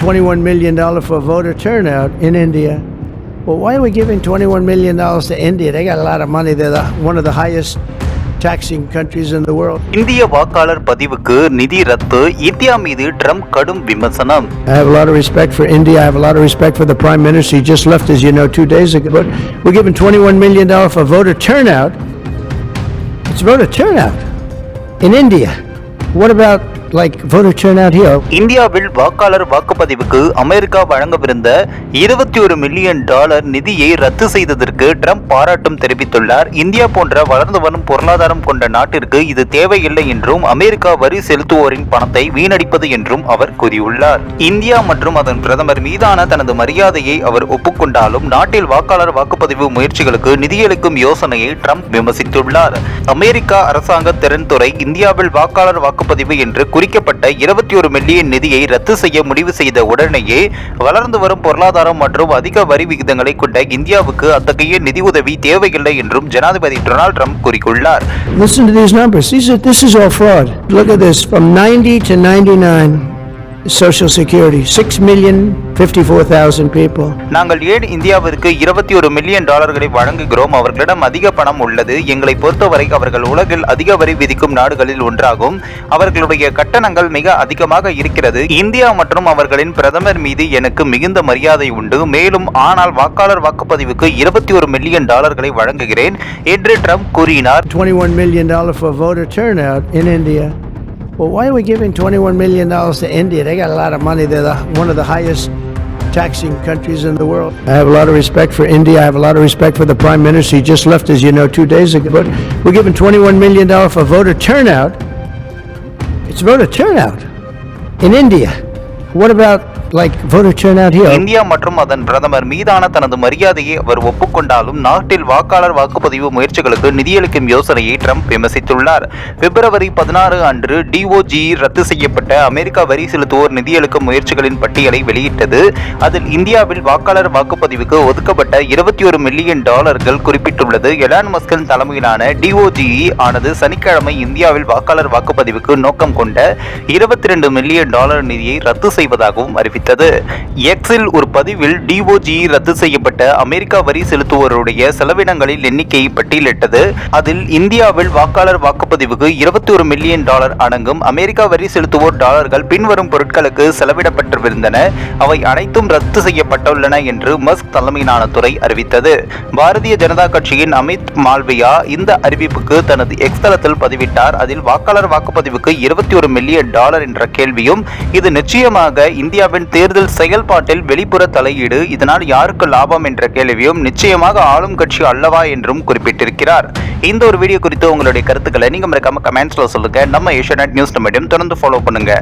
$21 million for voter turnout in India. Well, why are we giving $21 million to India? They got a lot of money. They're the, one of the highest taxing countries in the world. இந்திய வாக்காளர் பதிவுக்கு நிதி ரத்து India மீது Trump கடும் விமர்சனம் I have a lot of respect for India. I have a lot of respect for the Prime Minister. He just left, as you know, two days ago. But we're giving $21 million for voter turnout. It's voter turnout in India. What about, like voter turnout here? இந்தியாவில் வாக்காளர் வாக்குப்பதிவுக்கு America வழங்கவிருந்த இருபத்தி ஒரு million dollar நிதியை ரத்து செய்ததற்கு Trump பாராட்டும் தெரிவித்துள்ளார். இந்தியா போன்ற வளர்ந்து வரும் பொருளாதாரம் கொண்ட நாட்டிற்கு இது தேவையில்லை என்றும் அமெரிக்கா வரி செலுத்துவோரின் பணத்தை வீணடிப்பது என்றும் அவர் கூறியுள்ளார். இந்தியா மற்றும் அதன் பிரதமர் மீதான தனது மரியாதையை அவர் ஒப்புக்கொண்டாலும் நாட்டில் வாக்காளர் வாக்குப்பதிவு முயற்சிகளுக்கு நிதியளிக்கும் யோசனையை ட்ரம்ப் விமர்சித்துள்ளார். அமெரிக்கா அரசாங்க திறன்துறை இந்தியாவில் வாக்காளர் வாக்குப்பதிவு என்று குறிக்கப்பட்ட இருபத்தி ஒரு மில்லியன் நிதியை ரத்து செய்ய முடிவு செய்த உடனேயே வளர்ந்து வரும் பொருளாதாரம் மற்றும் அதிக வரி விகிதங்களை கொண்ட இந்தியாவுக்கு அத்தகைய நிதி உதவி தேவையில்லை என்றும் ஜனாதிபதி டொனால்ட் ட்ரம்ப் கூறியுள்ளார் Listen to these numbers. These are, this is all fraud. Look at this. From 90 to 99, Social Security, 6,054,000 people. நாங்கள் ஏன் இந்தியாவிற்கு இருபத்தி ஒரு மில்லியன் டாலர்களை வழங்குகிறோம்? அவர்களிடம் அதிக பணம் உள்ளது. எங்களை பொறுத்தவரை அவர்கள் உலகில் அதிக வரி விதிக்கும் நாடுகளில் ஒன்றாகும். அவர்களுடைய கட்டணங்கள் மிக அதிகமாக இருக்கிறது. இந்தியா மற்றும் அவர்களின் பிரதமர் மீது எனக்கு மிகுந்த மரியாதை உண்டு. மேலும் ஆனால் வாக்காளர் வாக்குப்பதிவுக்கு இருபத்தி ஒரு மில்லியன் டாலர்களை வழங்குகிறேன் என்று ட்ரம்ப் கூறினார். $21 million for voter turnout in India. Well, why are we giving $21 million to India? They got a lot of money. They're the, one of the highest taxing countries in the world. I have a lot of respect for India. I have a lot of respect for the Prime Minister. He just left, as you know, two days ago. But we're giving $21 million for voter turnout. It's voter turnout in India. What about, like voter turnout here? India மற்றும் அதன் பிரதமர் மீதான தனது மரியாதையை அவர் ஒப்புக்கொண்டாலும் நாட்டில் வாக்காளர் வாக்குப்பதிவு முயற்சிகளுக்கு நிதியளிக்கும் யோசனையை ட்ரம்ப் விமர்சித்துள்ளார். பிப்ரவரி பதினாறு அன்று டிஓஜி ரத்து செய்யப்பட்ட அமெரிக்கா வரி செலுத்துவோர் நிதியளிக்கும் முயற்சிகளின் பட்டியலை வெளியிட்டது. அதில் இந்தியாவில் வாக்காளர் வாக்குப்பதிவுக்கு ஒதுக்கப்பட்ட இருபத்தி ஒரு மில்லியன் டாலர்கள் குறிப்பிட்டுள்ளது. எலான் மஸ்கின் தலைமையிலான டிஓஜிஇ ஆனது சனிக்கிழமை இந்தியாவில் வாக்காளர் வாக்குப்பதிவுக்கு நோக்கம் கொண்ட இருபத்தி ரெண்டு மில்லியன் டாலர் நிதியை ரத்து செய்வதாகவும் அறிவித்தார் அறிவித்தது எக்ஸில் ஒரு பதிவில் டிஓஜி ரத்து செய்யப்பட்ட அமெரிக்கா வரி செலுத்துவோருடைய செலவினங்களின் எண்ணிக்கையை பட்டியலிட்டது. அதில் இந்தியாவில் வாக்காளர் வாக்குப்பதிவுக்கு இருபத்தி ஒரு மில்லியன் டாலர் அடங்கும் அமெரிக்கா வரி செலுத்துவோர் டாலர்கள் பின்வரும் பொருட்களுக்கு செலவிடப்பட்டிருந்தன. அவை அனைத்தும் ரத்து செய்யப்பட்டுள்ளன என்று மஸ்க் தலைமையிலான துறை அறிவித்தது. பாரதிய ஜனதா கட்சியின் அமித் மால்வியா இந்த அறிவிப்புக்கு தனது எக்ஸ் தளத்தில் பதிவிட்டார். அதில் வாக்காளர் வாக்குப்பதிவுக்கு இருபத்தி ஒரு மில்லியன் டாலர் என்ற கேள்வியும் இது நிச்சயமாக இந்தியாவின் தேர்தல் செயல்பாட்டில் வெளிப்புற தலையீடு இதனால் யாருக்கு லாபம் என்ற கேள்வியும் நிச்சயமாக ஆளும் கட்சி அல்லவா என்றும் குறிப்பிட்டிருக்கிறார். இந்த ஒரு வீடியோ குறித்து உங்களுடைய கருத்துக்களை நீங்கள் மறக்காம கமெண்ட்ஸில் சொல்லுங்க. நம்ம ஏஷியா நியூஸ் நம்மிடம் தொடர்ந்து ஃபாலோ பண்ணுங்க.